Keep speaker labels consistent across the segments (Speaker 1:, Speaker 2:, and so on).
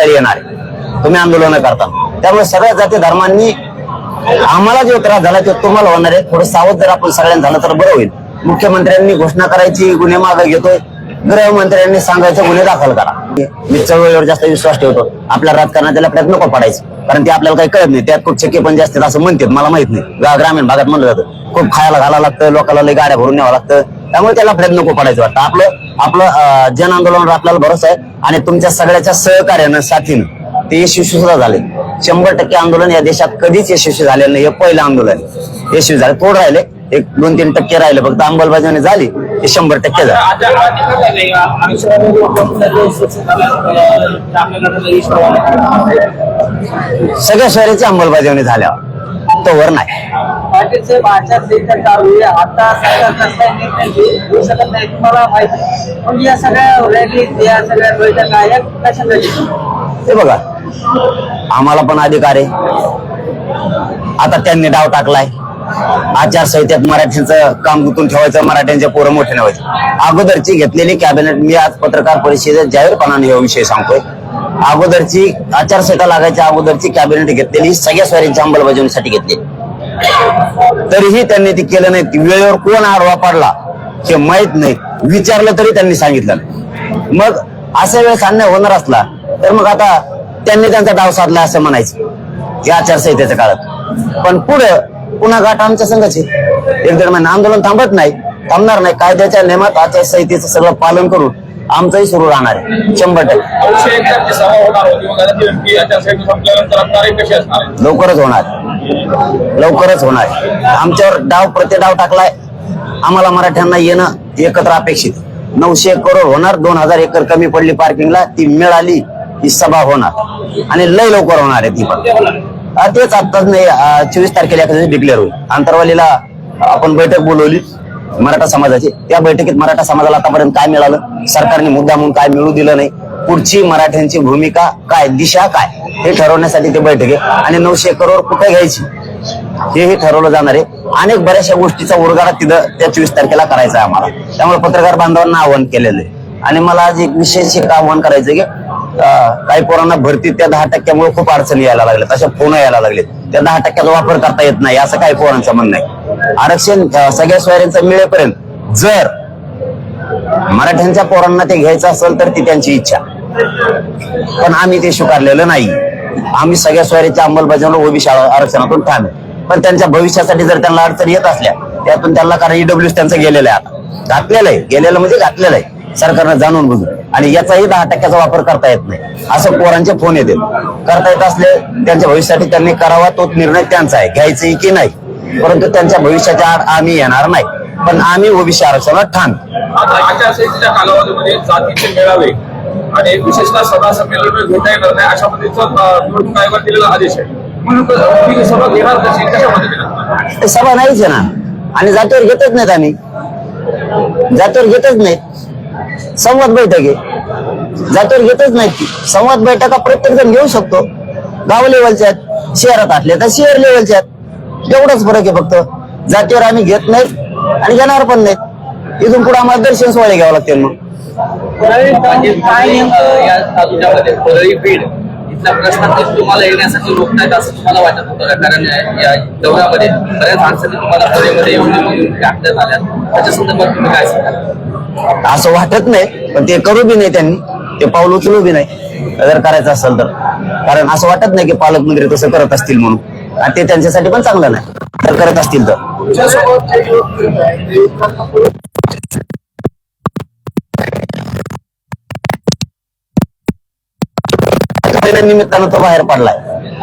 Speaker 1: म्हातारी येणार आहे. तुम्ही आंदोलन करता. त्यामुळे सगळ्या जाती धर्मांनी आम्हाला जो त्रास झाला तो तुम्हाला होणार आहे. थोडं सावध जर आपण सगळ्यांना झालं तर बरं होईल. मुख्यमंत्र्यांनी घोषणा करायची गुन्हे मागे घेतोय. गृहमंत्र्यांनी सांगायचं गुन्हे दाखल करा. मी चळवळीवर जास्त विश्वास ठेवतो. आपल्या राजकारणात त्याला प्रयत्न नको पडायचं. कारण ते आपल्याला काही कळत नाही. त्यात खूप चक्के पण जास्त असं म्हणतात. मला माहीत नाही. ग्रामीण भागात म्हणलं जातं. खूप खायला घालावं लागतं. लोकांना लई गाड्या भरून न्यावं लागतं. त्यामुळे त्याला प्रयत्न नको पडायचं वाटतं. आपलं आपलं जन आंदोलनावर आपल्याला भरोसा आहे. आणि तुमच्या सगळ्याच्या सहकार्यानं साथीनं ते यशस्वी सुद्धा झाले. शंभर टक्के आंदोलन या देशात कधीच यशस्वी झालेलं नाही. हे पहिलं आंदोलन यशस्वी झालं. थोडं राहिले? एक दोन तीन टक्के राहिले. फक्त अंमलबजावणी झाली. ते शंभर टक्के झाले. सगळ्या शहराची अंमलबजावणी झाल्या तोवर नाही.
Speaker 2: पाटील साहेब आचारसंहिता चालू आहे आता सरकार कसला निर्णय घेऊ शकत नाही तुम्हाला माहिती मग या सगळ्या रॅलीत या सगळ्या बैठका या कशासाठी
Speaker 1: ते बघा आम्हाला पण अधिकार आहे. आता त्यांनी डाव टाकलाय. आचारसंहितेत मराठ्यांचं काम गुंतून ठेवायचं मराठ्यांचे पोरं मोठे ठेवायचे अगोदरची घेतलेली कॅबिनेट मी आज पत्रकार परिषदेत जाहीरपणाने हा विषय सांगतोय. अगोदरची आचारसंहिता लागायच्या अगोदरची कॅबिनेट घेतलेली सगळ्या स्वारींच्या अंमलबजावणीसाठी घेतली. तरीही त्यांनी ते केलं नाही. वेळेवर कोण आडवा पडला हे माहीत नाही. विचारलं तरी त्यांनी सांगितलं नाही. मग अशा वेळेस अन्याय होणार असला तर मग आता त्यांनी त्यांचा डाव साधला असं म्हणायचं. या आचारसंहितेच्या काळात. पण पुढं पुन्हा गाठ आमच्या संघाच. एक दीड महिना आंदोलन थांबत नाही थांबणार नाही. कायद्याच्या नियमात आचारसंहितेचं सगळं पालन करून आमचंही सुरू राहणार आहे. शंभर टक्के? लवकरच होणार. लवकरच होणार. आमच्यावर डाव प्रति डाव टाकलाय. आम्हाला मराठ्यांना येणं एकत्र अपेक्षित. नऊशे करोड होणार दोन हजार एकर कमी पडली पार्किंगला ती मिळाली ही सभा होणार. आणि लय लवकर होणार आहे ती पण. तेच आत्ताच नाही चोवीस तारखेला डिक्लेअर होईल. आंतरवालीला आपण बैठक बोलवली मराठा समाजाची. त्या बैठकीत मराठा समाजाला आतापर्यंत काय मिळालं? सरकारने मुद्दा म्हणून काय मिळू दिलं नाही? पुढची मराठ्यांची भूमिका काय दिशा काय हे ठरवण्यासाठी ते बैठक आहे. आणि नऊशे करोड कुठे घ्यायची? हेही ठरवलं जाणार आहे. अनेक बऱ्याचशा गोष्टीचा उरगाडा तिथं त्या चोवीस तारखेला करायचा आहे आम्हाला. त्यामुळे पत्रकार बांधवांना आवाहन केलेलं आहे. आणि मला आज एक विशेष एक आव्हान करायचं की काही पोरांना भरती त्या दहा टक्क्यामुळे खूप अडचणी यायला लागल्यात अशा फोन यायला लागलेत. त्या दहा टक्क्याचा वापर करता येत नाही असं काही पोरांचं म्हणणं आहे. आरक्षण सगळ्या सोयऱ्यांचं मिळेपर्यंत जर मराठ्यांच्या पोरांना ते घ्यायचं असेल तर ती त्यांची इच्छा. पण आम्ही ते स्वीकारलेलं नाही. आम्ही सगळ्या स्वारीच्या अंमलबजावणी ओबीसी आरक्षणातून ठाम पण त्यांच्या भविष्यासाठी जर त्यांना अडचणी येत असल्या त्यातून त्यांना कारण ईडब्ल्यू त्यांचं गेलेलं आहे आता. घातलेलं आहे. गेलेलं म्हणजे घातलेलं आहे. सरकारनं जाणून बुजून. आणि याचाही दहा टक्क्याचा वापर करता येत नाही. असं पोरांचे फोन येते करता येत असले त्यांच्या भविष्यासाठी त्यांनी करावा तो निर्णय त्यांचा आहे. घ्यायचंही की नाही. परंतु त्यांच्या भविष्याच्या आड आम्ही येणार नाही. पण आम्ही ओबीसी.
Speaker 3: आता आचारसंहितेच्या कालावधीमध्ये जातीचे मेळावे आणि विशेषतः सभा संमेलन येणार नाही अशा पद्धतीचा निवडणूक दिलेला आदेश आहे. म्हणून सभा घेणार कशी कशा पद्धतीने
Speaker 1: ते सभा नाहीच आहे ना आणि जातीवर घेतच नाहीत आम्ही. जातीवर घेतच नाहीत. संवाद बैठक. आहे जातीवर घेतच नाहीत. संवाद बैठका प्रत्येक जण घेऊ शकतो. गाव लेवलच्या आहेत शहरात असल्या तर शहर लेवलच्या आहेत. एवढाच फरक आहे फक्त. जातीवर आम्ही घेत नाहीत. आणि घेणार पण नाहीत इथून पुढे आम्हाला दर्शन सोहळे घ्यावं लागतील मग.
Speaker 2: म्हणजे
Speaker 4: तुम्हाला येण्यासाठी रोखतायत असं तुम्हाला वाटत होतं का? कारण या- या दौऱ्यामध्ये बऱ्याच अडचणी तुम्हाला परळीमध्ये येऊन येऊन टाकण्यात आल्या. त्याच्या संदर्भात तुम्ही काय सांगाल?
Speaker 1: असं वाटत नाही पण ते करू बी नाही त्यांनी. ते पाऊल उचलू बी नाही. जर करायचं असेल तर. कारण असं वाटत नाही की पालकमंत्री तसं करत असतील म्हणून. आणि ते त्यांच्यासाठी पण चांगलं नाही. तर करत असतील तर.
Speaker 3: तुमच्यासोबत जे
Speaker 1: निमित्तानं तो बाहेर पडलाय.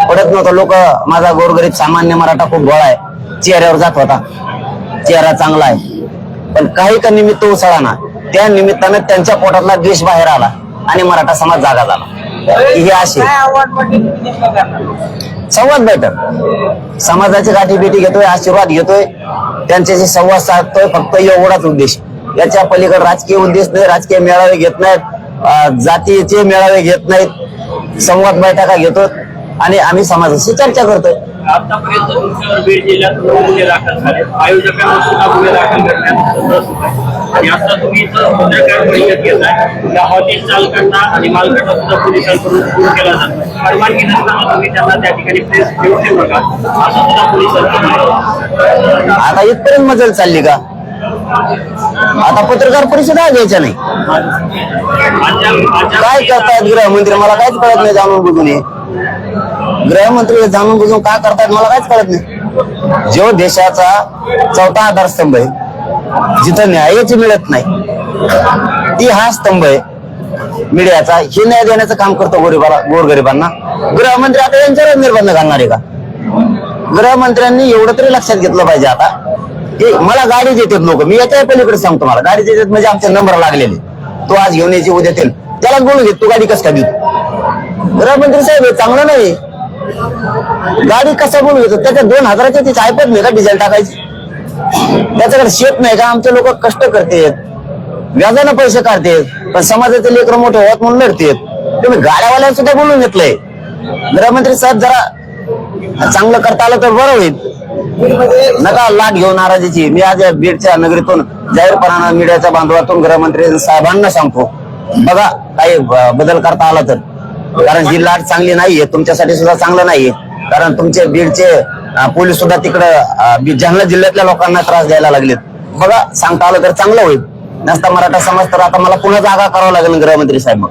Speaker 1: पडत नव्हता. लोक माझा गोरगरीब सामान्य मराठा खूप गोळा आहे. चेहऱ्यावर जात होता. चेहरा चांगला आहे. पण काही का निमित्त उसळा ना त्या निमित्तानं त्यांच्या पोटातला द्वेष बाहेर आला आणि मराठा समाज जागा झाला. ही अशी. संवाद बैठक. समाजाची गाठी भेटी घेतोय आशीर्वाद घेतोय त्यांच्याशी संवाद साधतोय फक्त एवढाच उद्देश. याच्या पलीकडे राजकीय उद्देश नाही राजकीय मेळावे घेत नाहीत जातीचे मेळावे घेत नाहीत संवाद बैठका घेतो आणि आम्ही समाजाशी चर्चा करतोय.
Speaker 2: आतापर्यंत बीड जिल्ह्यात गुन्हे दाखल झाले सुद्धा गुन्हे दाखल करण्यात
Speaker 5: आणि आता तुम्ही इथं पत्रकार परिषद घेताय या हॉटेल चालकांना आणि मालकांना सुद्धा पोलिसांकडून सुरू केला जातो. परवानगी नसताना तुम्ही त्यांना त्या ठिकाणी प्रेस घेऊन देऊ नका. असं सुद्धा पोलिसांकडून
Speaker 1: आता इथपर्यंत मजल चालली का? आता पत्रकार परिषद आहे घ्यायच्या नाही? काय करतायत गृहमंत्री? मला काहीच कळत नाही जाणून बुजून हे. गृहमंत्री जाणून बुजून काय करतायत मला काहीच कळत नाही. जो देशाचा चौथा आधारस्तंभ आहे जिथं न्यायच मिळत नाही ती हा स्तंभ आहे. मीडियाचा हे न्याय देण्याचं काम करतो गोरीबाला गोरगरिबांना. गृहमंत्री आता यांच्यावर निर्बंध घालणार आहे का? गृहमंत्र्यांनी एवढं तरी लक्षात घेतलं पाहिजे आता. की मला गाडी देतात लोक. मी याच्या पलीकडे सांगतो मला गाडी देतात म्हणजे आमचे नंबर लागलेले. तो आज घेऊन यायची उद्या येतील. त्याला बोलून घेत तू गाडी कस का देऊ? गृहमंत्री साहेब हे चांगलं नाही. गाडी कसा बोलून घेतो? त्याच्या दोन हजाराच्या तिथे ऐपत नाही का? डिझेल टाकायची? त्याच्याकडे शेत नाही का? आमचे लोक कष्ट करतेत. व्याजानं पैसे काढतेत. पण समाजाचे लेकर मोठे होत म्हणून लढतेत. तुम्ही गाड्यावाल्या सुद्धा बोलून घेतलंय. गृहमंत्री साहेब जरा चांगलं करता आलं तर बरं होईल. नका लाट घेऊन नाराजीची. मी आज या बीडच्या नगरीतून जाहीरपणानं मीडियाच्या बांधवातून गृहमंत्री साहेबांना सांगतो. बघा काही बदल करता आला तर. कारण ही लाट चांगली नाहीये. तुमच्यासाठी सुद्धा चांगलं नाहीये. कारण तुमचे बीडचे पोलीस सुद्धा तिकडे जालना जिल्ह्यातल्या लोकांना त्रास द्यायला लागलेत. बघा सांगता आलं तर चांगलं होईल. नसता मराठा समाज तर आता मला पुन्हा जागा करावं लागेल गृहमंत्री साहेब मग.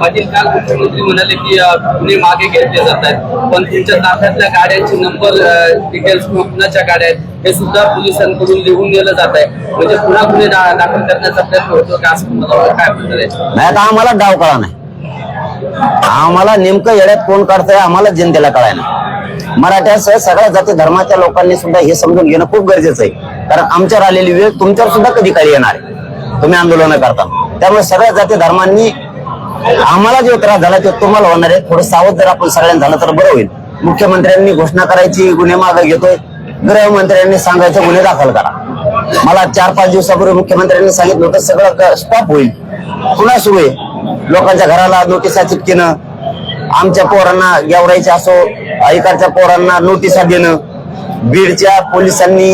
Speaker 4: पाटील काल मुख्यमंत्री म्हणाले की गुन्हे मागे घेतले जात आहेत पण तुमच्या ताफ्यातल्या गाड्यांचे नंबर डिटेल्स कुणाच्या गाड्या आहेत हे सुद्धा पोलिसांकडून लिहून दिलं जात आहे. म्हणजे पुन्हा गुन्हे दाखल करण्याचा प्रयत्न होतो का असं? काय
Speaker 1: नाही आता आम्हाला डाव कळा नाही. आम्हाला नेमकं येड्यात कोण काढतंय आम्हाला जनतेला कळायला. मराठ्यासह सगळ्या जाती धर्माच्या लोकांनी सुद्धा हे समजून घेणं खूप गरजेचं आहे. कारण आमच्यावर आलेली वेळ तुमच्यावर सुद्धा कधी काळी येणार तुम्ही आंदोलन करता. त्यामुळे सगळ्या जाती धर्मांनी आम्हाला जो त्रास झाला तो तुम्हाला होणार आहे. थोडं सावध जर आपण सगळ्यांना झालं तर बरं होईल. मुख्यमंत्र्यांनी घोषणा करायची गुन्हे मागे घेतोय. गृहमंत्र्यांनी सांगायचं गुन्हे दाखल करा. मला चार पाच दिवसापूर्वी मुख्यमंत्र्यांनी सांगितलं होतं सगळं स्टॉप होईल. पुन्हा सुरू आहे. लोकांच्या घराला नोटिसा चिटकीनं आमच्या पोरांना गेवरायच्या असो ऐकारच्या पोरांना नोटिसा देणं बीडच्या पोलिसांनी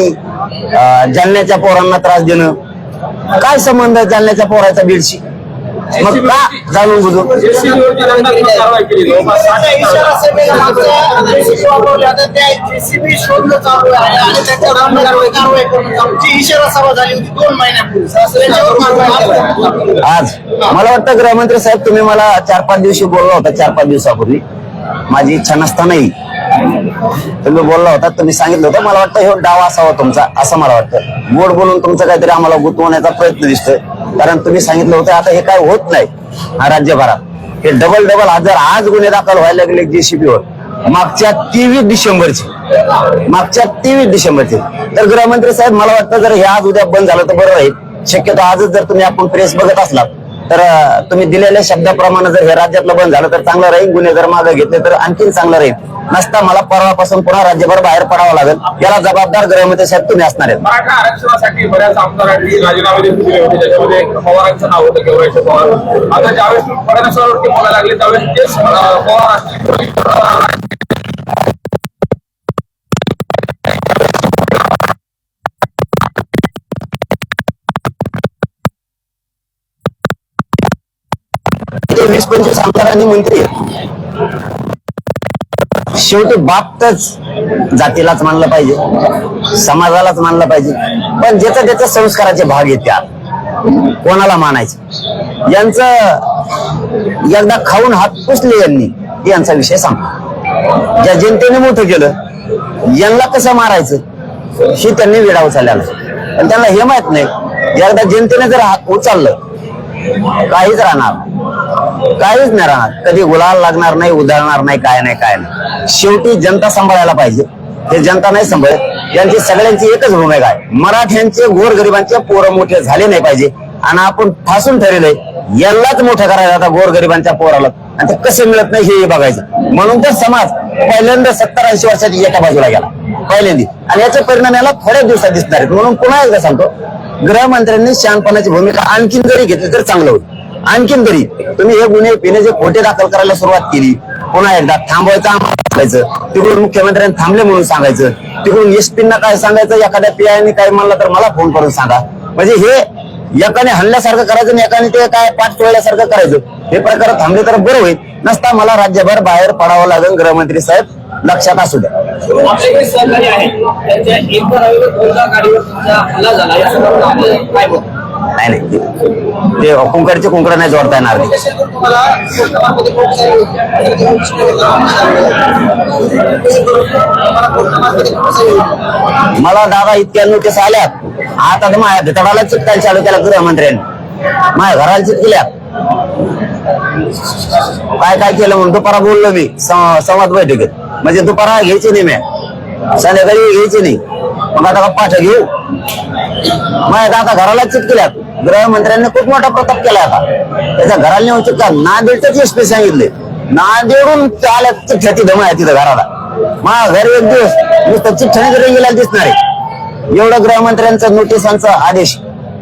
Speaker 1: जालन्याच्या पोरांना त्रास देणं. काय संबंध आहे जालन्याच्या पोराचा बीडशी? मग का जाणून बुजून?
Speaker 2: इशारा सभा झाली होती दोन महिन्यापूर्वी.
Speaker 1: आज मला वाटतं गृहमंत्री साहेब तुम्ही मला चार पाच दिवशी बोलला होता चार पाच दिवसापूर्वी. माझी इच्छा नसतानाही तुम्ही बोलला होता तुम्ही सांगितलं होतं. मला वाटतं हे डाव असावा तुमचा असं मला वाटतं. गोड बोलून तुमचं काहीतरी आम्हाला गुंतवण्याचा प्रयत्न दिसतोय. कारण तुम्ही सांगितलं होतं आता हे काय होत नाही हा राज्यभरात. हे डबल डबल हजार आज गुन्हे दाखल व्हायला लागले जेसीबीवर मागच्या तेवीस डिसेंबरची. मागच्या तेवीस डिसेंबरची. तर गृहमंत्री साहेब मला वाटतं जर हे आज उद्या बंद झालं तर बरं राहील. शक्यतो आजच जर तुम्ही आपण प्रेस बघत असलात तर तुम्ही दिलेल्या शब्दाप्रमाणे जर हे राज्यातलं बंद झालं तर चांगलं राहील. गुन्हे जर मागे घेतले तर आणखीन चांगलं राहील. नसता मला परवापासून पुन्हा राज्यभर बाहेर पडावं लागेल. याला जबाबदार गृहमंत्री साहेब तुम्ही असणार आहेत.
Speaker 3: मराठा आरक्षणासाठी बऱ्याच आमदारांनी राजीनामे दिले होते. त्याच्यामध्ये पवारांचं नाव होतं केवळ पवार. आता ज्यावेळेस फडणवीसांवरती बोलायला लागले त्यावेळेस तेच पवार असतील.
Speaker 1: पंचवीस आमदारांनी मंत्री शेवटी शेवटी बापतच जातीलाच मानलं पाहिजे समाजालाच मानलं पाहिजे पण ज्याचा त्याच्या संस्काराचे भाग आहेत त्या कोणाला मानायचं? यांचं एकदा खाऊन हात पुसले यांनी यांचा विषय सांगतो. ज्या जनतेने मोठं केलं यांना कसं मारायचं हे त्यांनी वेळा उचललेला पण त्यांना हे माहीत नाही एकदा जनतेने जर हात उचललं काहीच राहणार काहीच नाही राहणार. कधी गुलाल लागणार नाही उधळणार नाही काय नाही काय नाही. शेवटी जनता सांभाळायला पाहिजे. हे जनता नाही सांभाळत. यांची सगळ्यांची एकच भूमिका आहे. मराठ्यांचे गोरगरिबांचे पोरं मोठे झाले नाही पाहिजे. आणि आपण फासून ठरवलंय यालाच मोठं करायला आता गोरगरिबांच्या पोराला. आणि ते कसे मिळत नाही हे बघायचं. म्हणून तर समाज पहिल्यांदा सत्तर ऐंशी वर्षाची एका बाजूला गेला. पहिल्यांदी. आणि याचे परिणाम याला थोड्या दिवसात दिसणार आहेत. म्हणून पुन्हा एकदा सांगतो गृहमंत्र्यांनी शहाणपणाची भूमिका आणखीन जरी घेतली तर चांगलं होईल. आणखीन तरी तुम्ही हे गुन्हे पिण्याचे खोटे दाखल करायला सुरुवात केली पुन्हा एकदा थांबवायचं सांगायचं. तिकडून मुख्यमंत्र्यांनी थांबले म्हणून सांगायचं. तिकडून एसपींना काय सांगायचं एखाद्या पीआयने काय म्हणलं तर मला फोन करून सांगा. म्हणजे हे एकाने हल्ल्यासारखं करायचं आणि एकाने ते काय पाठ तोडल्यासारखं करायचं. हे प्रकार थांबले तर बरं होईल. नसता मला राज्यभर बाहेर पडावं लागेल गृहमंत्री साहेब. लक्षात असू द्या.
Speaker 4: सहकारी त्यांच्या गाडीवर हल्ला झाला?
Speaker 1: नाही नाही. ते- कुंकडचे कुंकड नाही जोडता येणार मला दादा इतक्या नोटीस आल्यात. आता तर माझ्या भितडाला चिटकायला चालू केला गृहमंत्र्यांनी. माझ्या घराला चिटकल्या काय काय केलं म्हणून दुपारा बोललो मी. संवाद बैठकीत. म्हणजे दुपारा घ्यायची नाही मी. संध्याकाळी घ्यायची नाही. मग आता का घेऊ. माझ्या दादा घराला केल्या गृहमंत्र्यांनी खूप मोठा प्रताप केला आता. त्याच्या घराला नेऊन चिटका नांदेडच एसपी सांगितले नांदेडून आल्या चिठ्ठ्या धमा आहे तिथं घराला. माझ्या घर एक दिवस नुसतं चिठ्ठ्याने घरी गेला दिसणार आहे. एवढं गृहमंत्र्यांचा नोटिसांचा आदेश.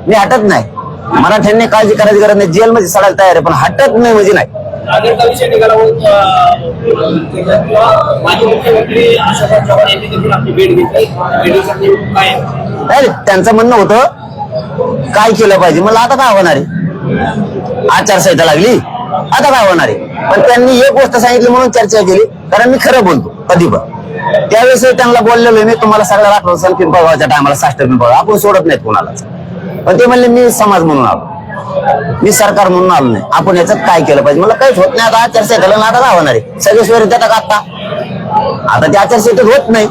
Speaker 1: मी हटत नाही. मराठ्यांनी काळजी करायची गरज नाही. जेलमध्ये सडायला तयार आहे पण हटत नाही म्हणजे नाही.
Speaker 4: नागरिका विषय निघाला किंवा माजी मुख्यमंत्री अशोक चव्हाण यांनी देखील आपली भेट घेतली. भेटीसाठी काय?
Speaker 1: अरे त्यांचं म्हणणं होतं काय केलं पाहिजे? मला आता काय होणार आहे? आचारसंहिता लागली आता काय होणार आहे? पण त्यांनी एक गोष्ट सांगितली म्हणून चर्चा केली कारण मी खरं बोलतो कधी पण त्यावेळेस त्यांना बोललेलो मी तुम्हाला सगळ्या राखलं सण पिंपळगावच्या टायमाला साष्ट पिंपळ आपण सोडत नाहीत कोणाला. पण ते म्हणले मी समाज म्हणून आलो. मी सरकार म्हणून आलो नाही. आपण याचं काय केलं पाहिजे? मला काहीच होत नाही. आता आचारसंहिता लागलं, आता काय होणार आहे. सगळे विरोध देतात आता. आता ते आचारसंहितेत होत नाही.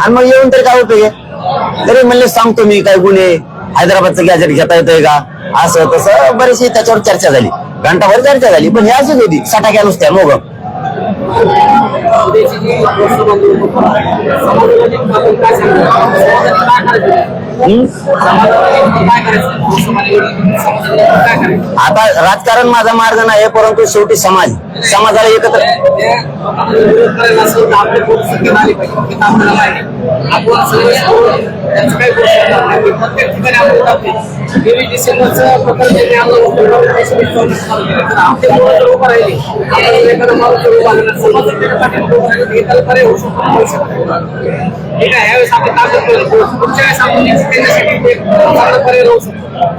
Speaker 1: आणि मग येऊन तरी काय उपयोग आहे? तरी म्हणले सांगतो मी काय गुन्हे हैदराबादचं गॅजेट घेता येतोय का? असं तसं बरीचशी त्याच्यावर चर्चा झाली. घंटाभर चर्चा झाली. पण हे अशीच होती. सटाक्या नुसत्या मोग.
Speaker 4: आहे,
Speaker 1: आता राजकारण माझा मार्ग नाही परंतु शेवटी समाज. समाजाला एकत्र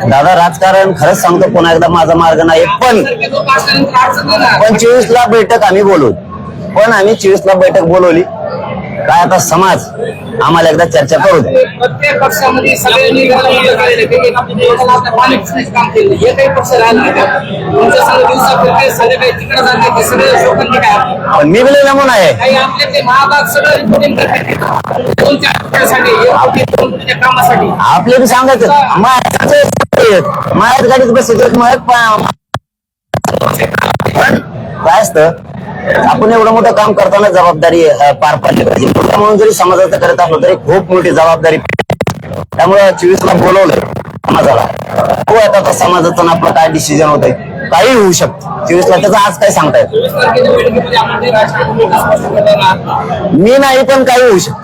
Speaker 1: दादा राजकारण खरंच सांगतो पुन्हा एकदा माझा मार्ग नाही. पण
Speaker 4: ना.
Speaker 1: पंचवीस ला बैठक आम्ही बोलवली. पण आम्ही चोवीस ला बैठक बोलवली. काय आता समाज आम्हाला एकदा चर्चा करू दे.
Speaker 4: प्रत्येक पक्षामध्ये सगळे निघाला मुलं झालेले ते एक आपल्या देशाला आपल्या पालिकेचं काम केलं. हे काही पक्ष राहिला नाही. का तुमच्या संघ दिवसा फिरते संध्याकाळी तिकडे जाते ते सगळे लोकांनी काय आपलं.
Speaker 1: पण मी बी लय नमुना आहे.
Speaker 4: काही आपले ते महाभाग सगळं रिपोर्टिंग कामासाठी.
Speaker 1: बी सांगायचं माझ्याच गाडीत बसायचं मग काय असतं? आपण एवढं मोठं काम करताना जबाबदारी पार पाडली पाहिजे. म्हणून जरी समाजाचं करत असलो तरी खूप मोठी जबाबदारी त्यामुळे चोवीस ला बोलवलंय समाजाला. हो आता त्या समाजाचं आपलं काय डिसिजन होतंय काही होऊ शकतं. चोवीस ला त्याचं आज काय सांगता येत मी नाही पण काही होऊ शकत.